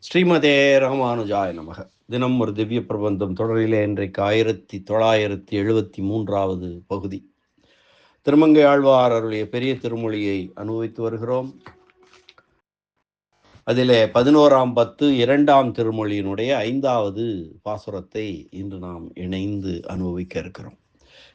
ஸ்ரீமதே ராமானுஜாய நமக. தினம் ஒரு திவ்ய பிரபந்தம் தொடரிலே இன்றைக்கு ஆயிரத்தி தொள்ளாயிரத்தி எழுபத்தி மூன்றாவது பகுதி. திருமங்கை ஆழ்வார் அருளிய பெரிய திருமொழியை அனுபவித்து வருகிறோம். அதிலே பதினோராம் பத்து இரண்டாம் திருமொழியினுடைய ஐந்தாவது பாசுரத்தை இன்று நாம் இணைந்து அனுபவிக்க இருக்கிறோம்.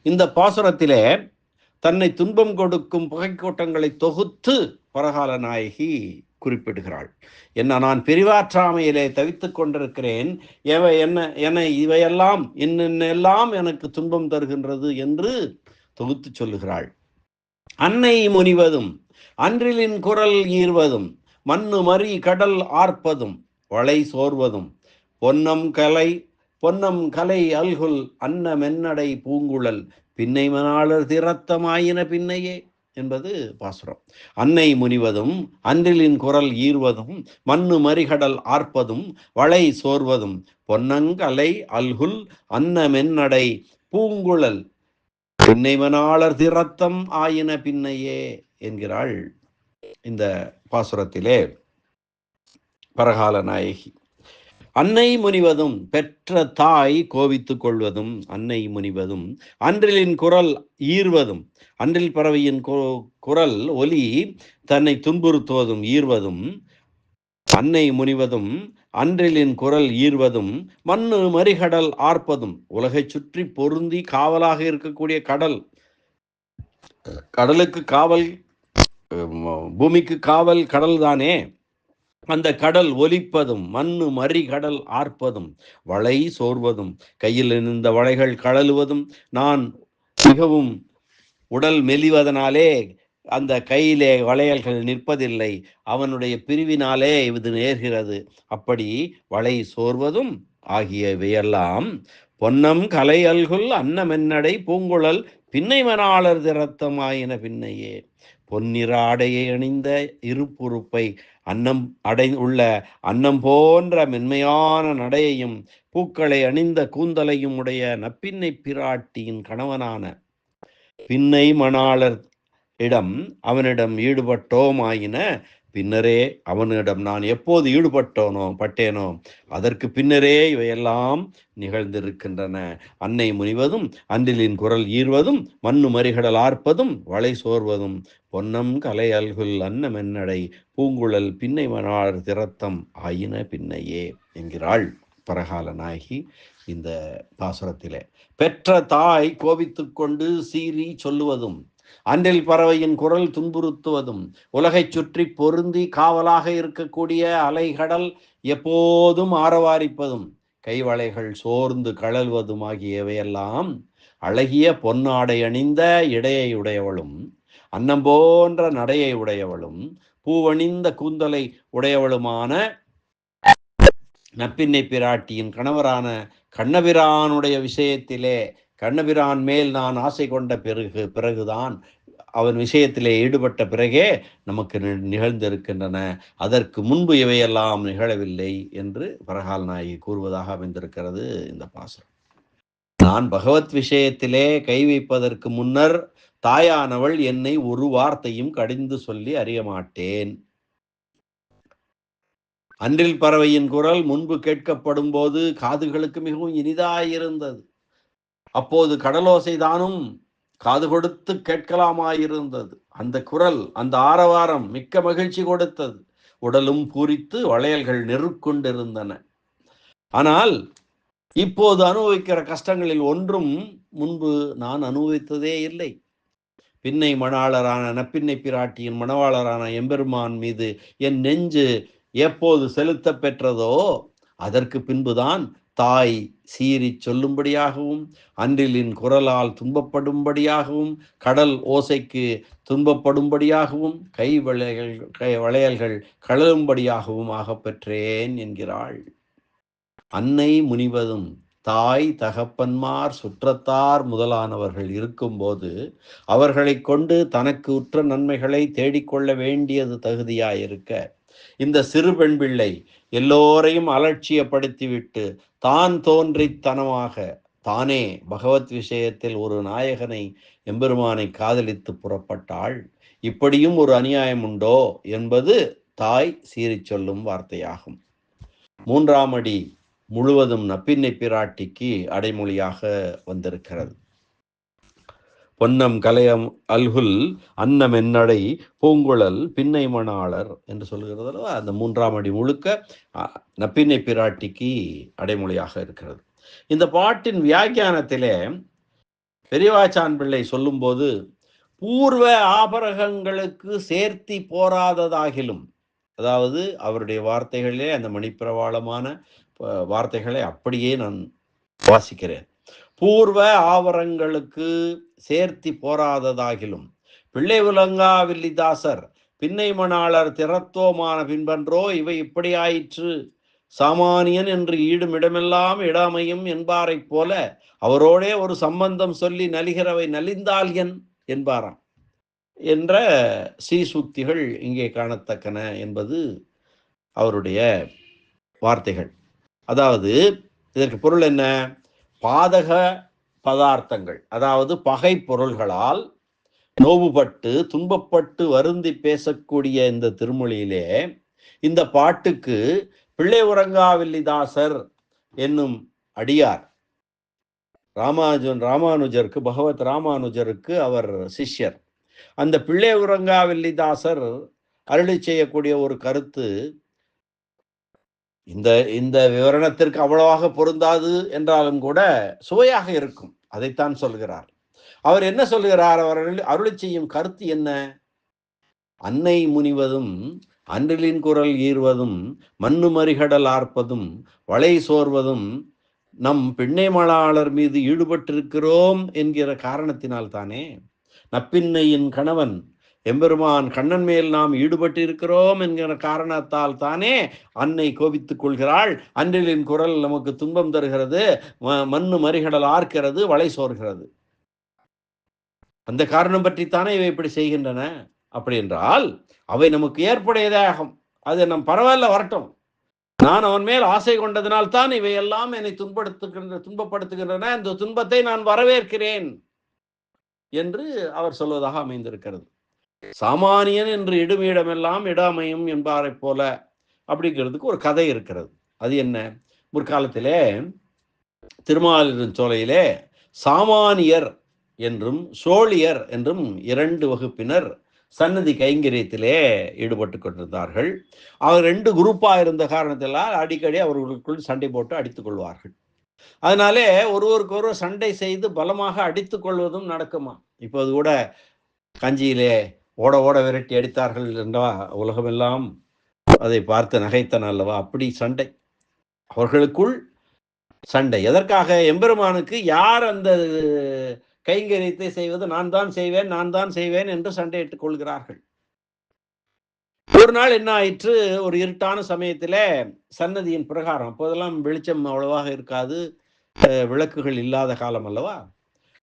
இந்த பாசுரத்திலே தன்னை துன்பம் கொடுக்கும் புகைக்கூட்டங்களை தொகுத்து பரகால நாயகி குறிப்பிடுகிறாள். என்ன நான் பிரிவாற்றாமையிலே தவித்துக் கொண்டிருக்கிறேன் எவை என்ன என இவையெல்லாம் என்னென்னெல்லாம் எனக்கு துன்பம் தருகின்றது என்று தொகுத்து சொல்லுகிறாள். அன்னை முனிவதும் அன்றிலின் குரல் ஈர்வதும் மண்ணு மறி கடல் ஆர்ப்பதும் வளை சோர்வதும் பொன்னம் கலை பொன்னம் கலை அல்குல் அன்ன மென்னடை பூங்குழல் பின்னை மணாளர் திறத்தமாயின பின்னையே. என்பது பாசுரம். அன்னை முனிவதும் அன்றிலின் குரல் ஈர்வதும் மண்ணு மறிகடல் ஆர்ப்பதும் வளை சோர்வதும் பொன்னங்கலை அல்குல் அன்ன மென்னடை பூங்குழல். பின்னை மணாளர் திறத்தம் ஆயின பின்னையே என்கிறாள் இந்த பாசுரத்திலே பரகால நாயகி. அன்னை முனிவதும் பெற்ற தாய் கோவித்துக் கொள்வதும் அன்னை முனிவதும். அன்றிலின் குரல் ஈர்வதும் அன்றில் பறவையின் குரல் ஒலி தன்னை துன்புறுத்துவதும் ஈர்வதும். அன்னை முனிவதும் அன்றிலின் குரல் ஈர்வதும் மண்ணு மறிகடல் ஆர்ப்பதும். உலகை சுற்றி பொருந்தி காவலாக இருக்கக்கூடிய கடல். கடலுக்கு காவல் பூமிக்கு காவல் கடல் தானே அந்த கடல் ஒலிப்பதும் மண்ணு மறி கடல் ஆர்ப்பதும் வளை சோர்வதும் கையில் இருந்த வளைகள் கழலுவதும் நான் மிகவும் உடல் மெலிவதனாலே அந்த கையிலே வளையல்கள் நிற்பதில்லை அவனுடைய பிரிவினாலே இது நேர்கிறது. அப்படி வளை சோர்வதும் ஆகியவையெல்லாம் பொன்னம் கலை அல்குல் அன்னமென்னடை பூங்குழல் பின்னை மணாளர் திறத்தமாயின பின்னையே. பொன்னிற ஆடையை அணிந்த இருப்புறுப்பை அன்னம் அடை உள்ள அன்னம் போன்ற மென்மையான நடையையும் பூக்களை அணிந்த கூந்தலையும் உடைய நப்பின்னை பிராட்டியின் கணவனான பின்னை மணாளர் இடம் அவனிடம் ஈடுபட்டோமாயின பின்னரே அவனிடம் நான் எப்போது ஈடுபட்டோனோ பட்டேனோ அதற்கு பின்னரே இவையெல்லாம் நிகழ்ந்திருக்கின்றன. அன்னை முனிவதும் அன்றிலின் குரல் ஈர்வதும் மண்ணு மறிகடல் ஆர்ப்பதும் வளை சோர்வதும் பொன்னம் கலை அல்குல் அன்னமென்னடை பூங்குழல் பின்னை மனார் திறத்தம் ஆயின பின்னையே என்கிறாள் பரகால நாயகி இந்த பாசுரத்திலே. பெற்ற தாய் கோபித்துக்கொண்டு சீறி சொல்லுவதும் அன்றில் பறவையின் குரல் துன்புறுத்துவதும் உலகைச் சுற்றி பொருந்தி காவலாக இருக்கக்கூடிய அலைகடல் எப்போதும் ஆரவாரிப்பதும் கைவளைகள் சோர்ந்து கழல்வதும் ஆகியவையெல்லாம் அழகிய பொன்னாடை அணிந்த இடையை உடையவளும் அன்னம் போன்ற நடையை உடையவளும் பூவணிந்த கூந்தலை உடையவளுமான நப்பின்னை பிராட்டியின் கணவரான கண்ணபிரானுடைய விஷயத்திலே கண்ணபிரான் மேல் நான் ஆசை கொண்ட பிறகு பிறகுதான் அவன் விஷயத்திலே ஈடுபட்ட பிறகே நமக்கு நிகழ்ந்திருக்கின்றன. அதற்கு முன்பு இவையெல்லாம் நிகழவில்லை என்று பரகால் நாயகி கூறுவதாக அமைந்திருக்கிறது இந்த பாசுரம். நான் பகவத் விஷயத்திலே கை வைப்பதற்கு முன்னர் தாயானவள் என்னை ஒரு வார்த்தையும் கடிந்து சொல்லி அறிய மாட்டேன். அன்றில் பறவையின் குரல் முன்பு கேட்கப்படும் போது காதுகளுக்கு மிகவும் இனிதாயிருந்தது. அப்போது கடலோசை தானும் காது கொடுத்து கேட்கலாமாயிருந்தது. அந்த குரல் அந்த ஆரவாரம் மிக்க மகிழ்ச்சி கொடுத்தது. உடலும் பூரித்து வளையல்கள் நெருக்கொண்டிருந்தன. ஆனால் இப்போது அனுபவிக்கிற கஷ்டங்களில் ஒன்றும் முன்பு நான் அனுபவித்ததே இல்லை. பின்னை மணாளரான நப்பின்னை பிராட்டியின் மணவாளரான எம்பெருமான் மீது என் நெஞ்சு எப்போது செலுத்த பெற்றதோ அதற்கு பின்புதான் தாய் சீறி சொல்லும்படியாகவும் அன்றிலின் குரலால் துன்பப்படும்படியாகவும் கடல் ஓசைக்கு துன்பப்படும்படியாகவும் கை வளையல் கை வளையல்கள் கழலும்படியாகவும் ஆகப்பெற்றேன் என்கிறாள். அன்னை முனிவதும் தாய் தகப்பன்மார் சுற்றத்தார் முதலானவர்கள் இருக்கும்போது அவர்களை கொண்டு தனக்கு உற்ற நன்மைகளை தேடிக்கொள்ள வேண்டியது தகுதியாயிருக்க இந்த சிறு பெண் பிள்ளை எல்லோரையும் அலட்சியப்படுத்திவிட்டு தான் தோன்றித்தனமாக தானே பகவத் விஷயத்தில் ஒரு நாயகனை எம்பெருமானை காதலித்து புறப்பட்டாள். இப்படியும் ஒரு அநியாயம் உண்டோ என்பது தாய் சீறிச் சொல்லும் வார்த்தையாகும். மூன்றாம் அடி முழுவதும் நப்பின்னை பிராட்டிக்கு அடைமொழியாக வந்திருக்கிறது. பொன்னம் கலையம் அல்குல் அன்னம் என்னடை பூங்குழல் பின்னை மணாளர் என்று சொல்லுகிறது அல்லவா? அந்த மூன்றாம் அடி முழுக்க அ, நப்பின்னை பிராட்டிக்கு அடைமொழியாக இருக்கிறது. இந்த பாட்டின் வியாக்கியானத்திலே பெரியவாச்சான் பிள்ளை சொல்லும்போது பூர்வ ஆபரகங்களுக்கு சேர்த்தி போராததாகிலும் அதாவது அவருடைய வார்த்தைகளிலே அந்த மணிப்பிரவாளமான வார்த்தைகளை அப்படியே நான் வாசிக்கிறேன். பூர்வ ஆவரங்களுக்கு சேர்த்தி போராததாகிலும் பிள்ளை உலங்கா வில்லிதாசர் பின்னை மணாளர் திறத்தோமான பின்பன்றோ இவை இப்படி ஆயிற்று. சாமானியன் என்று ஈடும் இடமெல்லாம் இடாமையும் என்பாரைப் போல அவரோடே ஒரு சம்பந்தம் சொல்லி நலிகிறவை நலிந்தால் என் என்பாராம். என்ற சீசூக்திகள் இங்கே காணத்தக்கன என்பது அவருடைய வார்த்தைகள். அதாவது இதற்கு பொருள் என்ன? பாதக பதார்த்தங்கள் அதாவது பகை பொருள்களால் நோவுபட்டு துன்பப்பட்டு வருந்தி பேசக்கூடிய இந்த திருமொழியிலே இந்த பாட்டுக்கு பிள்ளை உறங்காவில்லிதாசர் என்னும் அடியார் ராமானுஜன் ராமானுஜருக்கு பகவத் ராமானுஜருக்கு அவர் சிஷ்யர். அந்த பிள்ளை உறங்காவில்லிதாசர் அருளி செய்யக்கூடிய ஒரு கருத்து இந்த இந்த விவரணத்திற்கு அவ்வளவாக பொருந்தாது என்றாலும் கூட சுவையாக இருக்கும். அதைத்தான் சொல்கிறார். அவர் என்ன சொல்கிறார்? அவர் அருளி செய்யும் கருத்து என்ன? அன்னை முனிவதும் அன்றிலின் குரல் ஈர்வதும் மண்ணு மறிகடல் ஆர்ப்பதும் வளை சோர்வதும் நம் பிள்ளைமளாளர் மீது ஈடுபட்டிருக்கிறோம் என்கிற காரணத்தினால் தானே? நப்பின்னையின் கணவன் எம்பெருமான் கண்ணன் மேல் நாம் ஈடுபட்டிருக்கிறோம் என்கிற காரணத்தால் தானே அன்னை கோபித்துக் கொள்கிறாள். அன்றிலின் குரல் நமக்கு துன்பம் தருகிறது. ம- மண்ணு மறிகடல் ஆர்க்கிறது வளை சோர்கிறது அந்த காரணம் பற்றித்தானே இவை இப்படி செய்கின்றன? அப்படி என்றால் அவை நமக்கு ஏற்புடையதாகும். அது நம் பரவாயில்ல வரட்டும். நான் அவன் மேல் ஆசை கொண்டதினால் தான் இவையெல்லாம் என்னை துன்பப்படுத்துகின்ற துன்பப்படுத்துகின்றன. இந்த துன்பத்தை நான் வரவேற்கிறேன் என்று அவர் சொல்வதாக அமைந்திருக்கிறது. சாமானியன் என்று இடுமிடமெல்லாம் இடாமையும் என்பாரைப் போல அப்படிங்கிறதுக்கு ஒரு கதை இருக்கிறது. அது என்ன? முற்காலத்திலே திருமாலிருஞ்சோலையிலே சாமானியர் என்றும் சோழியர் என்றும் இரண்டு வகுப்பினர் சன்னதி கைங்கரியத்திலே ஈடுபட்டு கொண்டிருந்தார்கள். அவர் ரெண்டு குரூப்பாக இருந்த காரணத்தினால் அடிக்கடி அவர்களுக்குள் சண்டை போட்டு அடித்துக் கொள்வார்கள். அதனாலே ஒருவருக்கொருவர் சண்டை செய்து பலமாக அடித்துக் கொள்வதும் நடக்குமா இப்போது கூட கஞ்சியிலே ஓட ஓட விரட்டி அடித்தார்கள் என்றா உலகமெல்லாம் அதை பார்த்து நகைத்தன அல்லவா? அப்படி சண்டை. அவர்களுக்குள் சண்டை. எதற்காக? எம்பெருமானுக்கு யார் அந்த கைங்கரியத்தை செய்வது? நான் தான் செய்வேன் நான் தான் செய்வேன் என்று சண்டையிட்டுக் கொள்கிறார்கள். ஒரு நாள் என்ன ஆயிற்று? ஒரு இருட்டான சமயத்திலே சன்னதியின் பிரகாரம். அப்போதெல்லாம் வெளிச்சம் அவ்வளவாக இருக்காது. விளக்குகள் இல்லாத காலம் அல்லவா?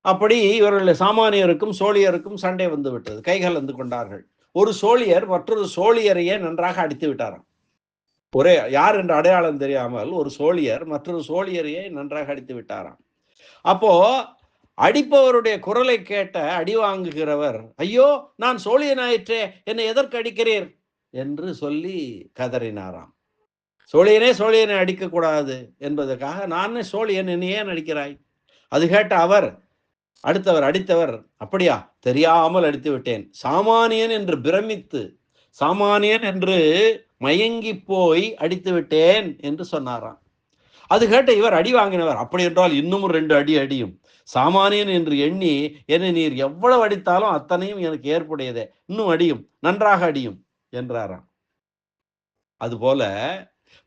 அப்படி இவர்கள் சாமானியருக்கும் சோழியருக்கும் சண்டை வந்து விட்டது. கைகள் வந்து கொண்டார்கள். ஒரு சோழியர் மற்றொரு சோழியரையே நன்றாக அடித்து விட்டாராம். ஒரே யார் என்ற அடையாளம் தெரியாமல் ஒரு சோழியர் மற்றொரு சோழியரையே நன்றாக அடித்து விட்டாராம். அப்போ அடிப்பவருடைய குரலை கேட்ட அடி வாங்குகிறவர் ஐயோ நான் சோழியனாயிற்றே என்னை எதற்கு அடிக்கிறீர்? என்று சொல்லி கதறினாராம். சோழியனே சோழியனை அடிக்கக்கூடாது என்பதற்காக நானே சோழியன் என்னை ஏன் அடிக்கிறாய்? அது கேட்ட அவர் அடுத்தவர் அடித்தவர் அப்படியா? தெரியாமல் அடித்து விட்டேன் சாமானியன் என்று பிரமித்து சாமானியன் என்று மயங்கி போய் அடித்து விட்டேன் என்று சொன்னாராம். அது கேட்ட இவர் அடி வாங்கினவர். அப்படி என்றால் இன்னும் ரெண்டு அடி அடியும். சாமானியன் என்று எண்ணி என்னை நீர் எவ்வளவு அடித்தாலும் அத்தனையும் எனக்கு ஏற்புடையதே. இன்னும் அடியும். நன்றாக அடியும் என்றாராம். அதுபோல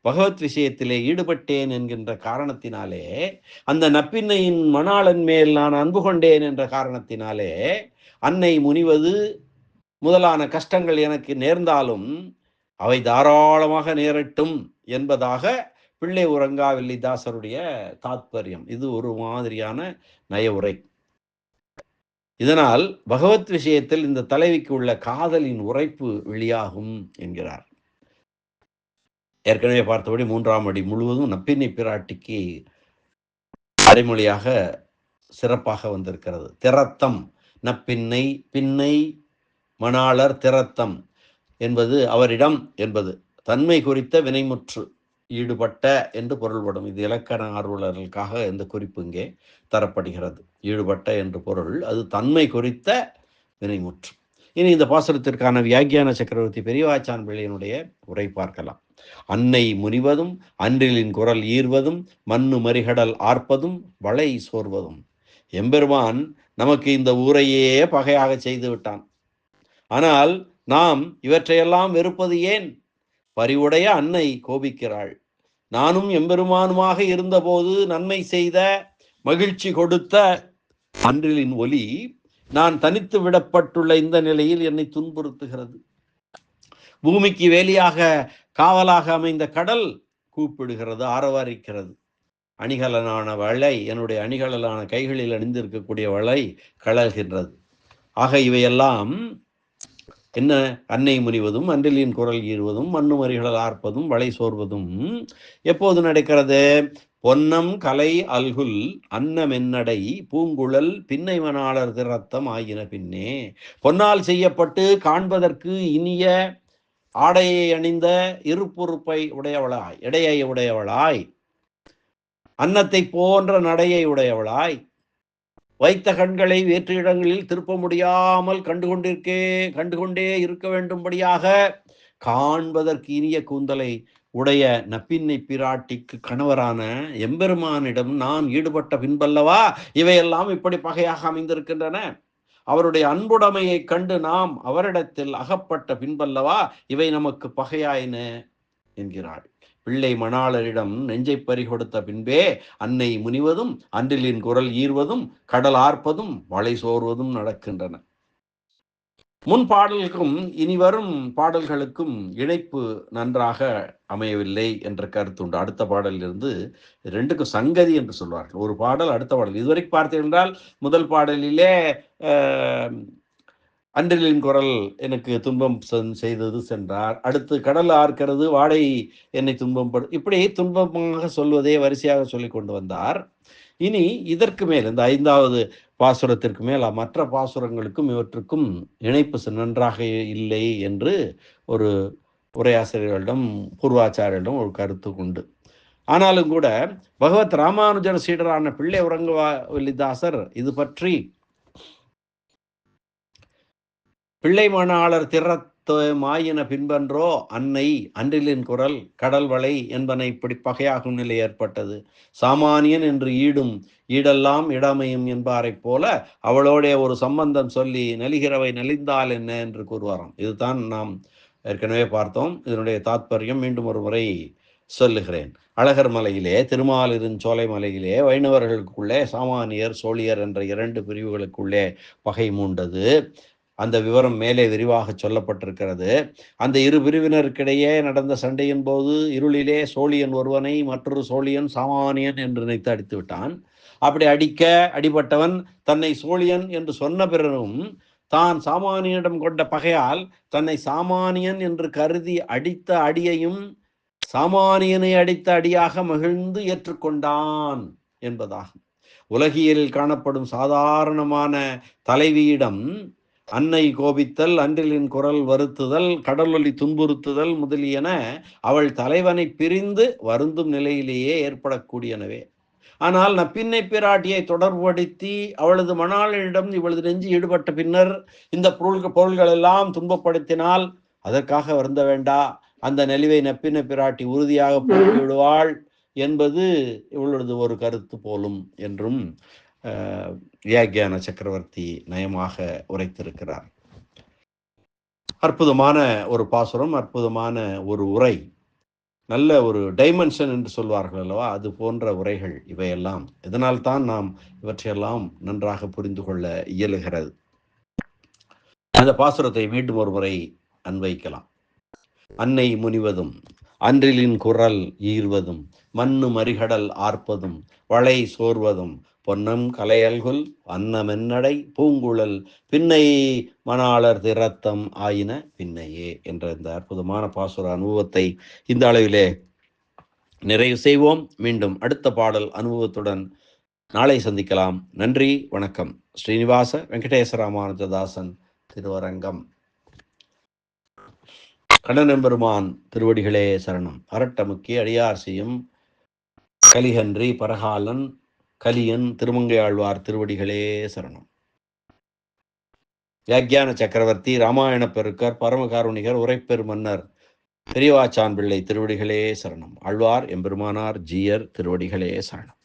பகவத் விஷயத்திலே ஈடுபட்டேன் என்கின்ற காரணத்தினாலே அந்த நப்பின்னையின் மணாளன் மேல் நான் அன்பு கொண்டேன் என்ற காரணத்தினாலே அன்னை முனிவது முதலான கஷ்டங்கள் எனக்கு நேர்ந்தாலும் அவை தாராளமாக நேரட்டும் என்பதாக பிள்ளை உரங்காவில்லி தாசருடைய தாத்பரியம். இது ஒரு மாதிரியான நய உரை. இதனால் பகவத் விஷயத்தில் இந்த தலைவிக்கு உள்ள காதலின் உரைப்பு வெளியாகும் என்கிறார். ஏற்கனவே பார்த்தபடி மூன்றாம் அடி முழுவதும் நப்பினை பிராட்டிக்கு அரைமொழியாக சிறப்பாக வந்திருக்கிறது. திறத்தம் நப்பின்னை பின்னை மணாளர் திறத்தம் என்பது அவரிடம் என்பது. தன்மை குறித்த வினைமுற்று ஈடுபட்ட என்று பொருள்படும். இது இலக்கண ஆர்வலர்களுக்காக இந்த குறிப்பு இங்கே தரப்படுகிறது. ஈடுபட்ட என்று பொருள். அது தன்மை குறித்த வினைமுற்று. இனி இந்த பாசுரத்திற்கான வியாக்கியான சக்கரவர்த்தி பெரியவாச்சான் பிள்ளையினுடைய உரை பார்க்கலாம். அன்னை முனிவதும் அன்றிலின் குரல் ஈர்வதும் மண்ணு மறிகடல் ஆர்ப்பதும் வளை சோர்வதும். எம்பெருமான் நமக்கு இந்த ஊரையே பகையாக செய்து விட்டான். ஆனால் நாம் இவற்றையெல்லாம் வெறுப்பது ஏன்? பரிவுடைய அன்னை கோபிக்கிறாள். நானும் எம்பெருமானுமாக இருந்தபோது நன்மை செய்த மகிழ்ச்சி கொடுத்த அன்றிலின் ஒலி நான் தனித்து விடப்பட்டுள்ள இந்த நிலையில் என்னை துன்புறுத்துகிறது. பூமிக்கு வேலியாக காவலாக அமைந்த கடல் கூப்பிடுகிறது ஆரவாரிக்கிறது. அணிகலனான வளை என்னுடைய அணிகலனான கைகளில் அணிந்திருக்கக்கூடிய வளை கழல்கின்றது ஆக இவையெல்லாம் என்ன? அன்னை முறிவதும் அன்றிலின் குரல் ஈறுவதும் மண்ணு மறிகள் ஆர்ப்பதும் வளை சோர்வதும் எப்போது நடக்கிறது? பொன்னம் கலை அல்குல் அன்னமென்னடை பூங்குழல் பின்னை மணாளர் திறத்தம் ஆகின பின்னே. பொன்னால் செய்யப்பட்டு காண்பதற்கு இனிய ஆடையை அணிந்த இருப்புறுப்பை உடையவளாய் எடையை உடையவளாய் அன்னத்தை போன்ற நடையை உடையவளாய் வைத்த கண்களை வேற்று இடங்களில் திருப்ப முடியாமல் கண்டுகொண்டிருக்கே கண்டுகொண்டே இருக்க வேண்டும்படியாக காண்பதற்கு இனிய கூந்தலை உடைய நப்பின்னை பிராட்டிக்கு கணவரான எம்பெருமானிடம் நான் ஈடுபட்ட பின்பல்லவா? இவையெல்லாம் இப்படி பகையாக அமைந்திருக்கின்றன. அவருடைய அன்புடைமையை கண்டு நாம் அவரிடத்தில் அகப்பட்ட பின்பல்லவா? இவை நமக்கு பகையாயின என்கிறாள். பிள்ளை மணாளரிடம் நெஞ்சை பறி கொடுத்த பின்பே அன்னை முனிவதும் அன்றிலின் குரல் ஈர்வதும் கடல் ஆர்ப்பதும் மழை சோர்வதும் நடக்கின்றன. முன் பாடல்களுக்கும் இனி வரும் பாடல்களுக்கும் இணைப்பு நன்றாக அமையவில்லை என்ற கருத்து உண்டு. அடுத்த பாடலிலிருந்து ரெண்டுக்கும் சங்கதி என்று சொல்வார்கள். ஒரு பாடல் அடுத்த பாடல். இதுவரைக்கும் பார்த்தீர்கள் என்றால் முதல் பாடலிலே அன்றிலின் குரல் எனக்கு துன்பம் செய்தது சென்றார். அடுத்து கடல் ஆர்க்கிறது வாடை என்னை துன்பம் படு இப்படி துன்பமாக சொல்வதே வரிசையாக சொல்லி கொண்டு வந்தார். இனி இதற்கு மேல் இந்த ஐந்தாவது பாசுரத்திற்கு மேல் மற்ற பாசுரங்களுக்கும் இவற்றுக்கும் இணைப்பு நன்றாக இல்லை என்று ஒரு உரையாசிரியர்களிடம் பூர்வாச்சாரியரிடம் ஒரு கருத்து உண்டு. ஆனாலும் கூட பகவத் ராமானுஜர் சீடரான பிள்ளை உறங்குவல்லிதாசர் இது பற்றி பிள்ளை மணாளர் திற மாயின பின்பன்றோ? அன்னை அன்றிலின் குரல் கடல் வளை என்பன இப்படி பகையாகும் நிலை ஏற்பட்டது. சாமானியன் என்று ஈடும் ஈடெல்லாம் இடமையும் என்பாரைப் போல அவளோடைய ஒரு சம்பந்தம் சொல்லி நலிகிறவை நலிந்தால் என்ன என்று கூறுவாராம். இதுதான் நாம் ஏற்கனவே பார்த்தோம். இதனுடைய தாத்பரியம் மீண்டும் ஒரு முறை சொல்லுகிறேன். அழகர் மலையிலே திருமாலிருஞ்சோலை மலையிலே வைணவர்களுக்குள்ளே சாமானியர் சோழியர் என்ற இரண்டு பிரிவுகளுக்குள்ளே பகை மூண்டது. அந்த விவரம் மேலே விரிவாக சொல்லப்பட்டிருக்கிறது. அந்த இரு பிரிவினருக்கிடையே நடந்த சண்டையின் போது இருளிலே சோழியன் ஒருவனை மற்றொரு சோழியன் சாமானியன் என்று நினைத்து அடித்து விட்டான். அப்படி அடிக்க அடிபட்டவன் தன்னை சோழியன் என்று சொன்ன பிறரும் தான் சாமானியனிடம் கொண்ட பகையால் தன்னை சாமானியன் என்று கருதி அடித்த அடியையும் சாமானியனை அடித்த அடியாக மகிழ்ந்து ஏற்றுக்கொண்டான் என்பதாகும். உலகியலில் காணப்படும் சாதாரணமான தலைவியிடம் அன்னை கோபித்தல் அன்றிலின் குரல் வருத்துதல் கடலொலி துன்புறுத்துதல் முதலியன அவள் தலைவனை பிரிந்து வருந்தும் நிலையிலேயே ஏற்படக்கூடியனவே. ஆனால் நப்பின்னை பிராட்டியை தொடர்புபடுத்தி அவளது மணாளனிடம் இவளது நெஞ்சு ஈடுபட்ட பின்னர் இந்த பொருள் பொருள்கள் எல்லாம் துன்பப்படுத்தினால் அதற்காக வருந்த வேண்டா. அந்த நெளிவை நப்பின்ன பிராட்டி உறுதியாக போய்விடுவாள் என்பது இவளது ஒரு கருத்து போலும் என்றும் வியாக்கியான சக்கரவர்த்தி நயமாக உரைத்திருக்கிறார். அற்புதமான ஒரு பாசுரம் அற்புதமான ஒரு உரை. நல்ல ஒரு டைமென்ஷன் என்று சொல்வார்கள் அல்லவா? அது போன்ற உரைகள் இவையெல்லாம். இதனால் தான் நாம் இவற்றையெல்லாம் நன்றாக புரிந்து கொள்ள இயலுகிறது. அந்த பாசுரத்தை மீண்டும் ஒரு முறை அன்வைக்கலாம். அன்னை முனிவதும் அன்றிலின் குரல் ஈர்வதும் மண்ணு மறிகடல் ஆர்ப்பதும் வளை சோர்வதும் பொன்னம் கலையல்குல் வண்ணமென்னடை பூங்குழல் பின்னை மணாளர் திரத்தம் ஆயின பின்னையே என்ற இந்த அற்புதமான பாசுர அனுபவத்தை இந்த அளவிலே நிறைவு செய்வோம். மீண்டும் அடுத்த பாடல் அனுபவத்துடன் நாளை சந்திக்கலாம். நன்றி வணக்கம். ஸ்ரீனிவாச வெங்கடேசராமானுஜதாசன் திருவரங்கம். கண்ணனெம்பெருமான் திருவடிகளே சரணம். அரட்டமுக்கி அடியார் செய்யும் கலிகன்றி பரகாலன் கலியன் திருமங்கையாழ்வார் திருவடிகளே சரணம். வியாக்கியான சக்கரவர்த்தி ராமாயண பெருக்கர் பரமகாருணிகர் உரைப்பெரு மன்னர் பெரியவாச்சான் பிள்ளை திருவடிகளே சரணம். ஆழ்வார் எம்பெருமானார் ஜீயர் திருவடிகளே சரணம்.